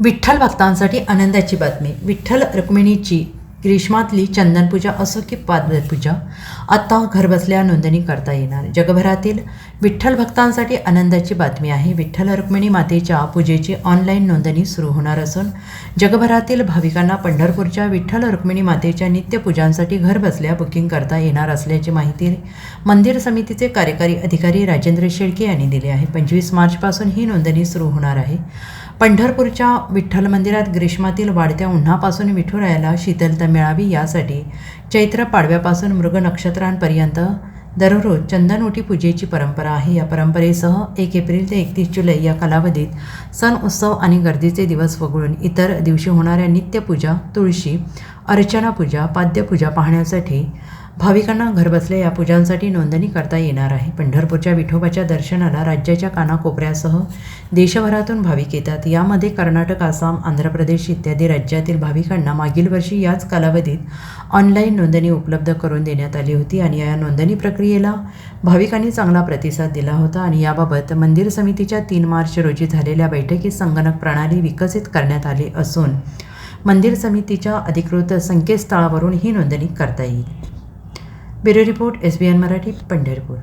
विठ्ठल भक्तांसाठी आनंदाची बातमी. विठ्ठल रुक्मिणीची ग्रीष्मातली चंदनपूजा असो की पादपूजा आता घरबसल्या नोंदणी करता येणार. जगभरातील विठ्ठल भक्तांसाठी आनंदाची बातमी आहे. विठ्ठल रुक्मिणी मातेच्या पूजेची ऑनलाईन नोंदणी सुरू होणार असून जगभरातील भाविकांना पंढरपूरच्या विठ्ठल रुक्मिणी मातेच्या नित्यपूजांसाठी घरबसल्या बुकिंग करता येणार असल्याची माहिती मंदिर समितीचे कार्यकारी अधिकारी राजेंद्र शेळके यांनी दिली आहे. पंचवीस मार्चपासून ही नोंदणी सुरू होणार आहे. पंढरपूरच्या विठ्ठल मंदिरात ग्रीष्मातील वाढत्या उन्हापासून विठुरायाला शीतलता मिळावी यासाठी चैत्र पाडव्यापासून मृग नक्षत्रांपर्यंत दररोज चंदनोटी पूजेची परंपरा आहे. या परंपरेसह एक एप्रिल ते एकतीस जुलै या कालावधीत सण उत्सव आणि गर्दीचे दिवस वगळून इतर दिवशी होणाऱ्या नित्यपूजा तुळशी अर्चना पूजा पाद्यपूजा पाहण्यासाठी भाविकांना घरबसल्या या पूजांसाठी नोंदणी करता येणार आहे. पंढरपूरच्या विठोबाच्या दर्शनाला राज्याच्या कानाकोपऱ्यासह देशभरातून भाविक येतात. यामध्ये कर्नाटक आसाम आंध्र प्रदेश इत्यादी राज्यातील भाविकांना मागील वर्षी याच कालावधीत ऑनलाईन नोंदणी उपलब्ध करून देण्यात आली होती आणि या नोंदणी प्रक्रियेला भाविकांनी चांगला प्रतिसाद दिला होता आणि याबाबत मंदिर समितीच्या तीन मार्च रोजी झालेल्या बैठकीत संगणक प्रणाली विकसित करण्यात आली असून मंदिर समितीच्या अधिकृत संकेतस्थळावरून ही नोंदणी करता येईल. Bureau report S B N Marathi Pandharpur.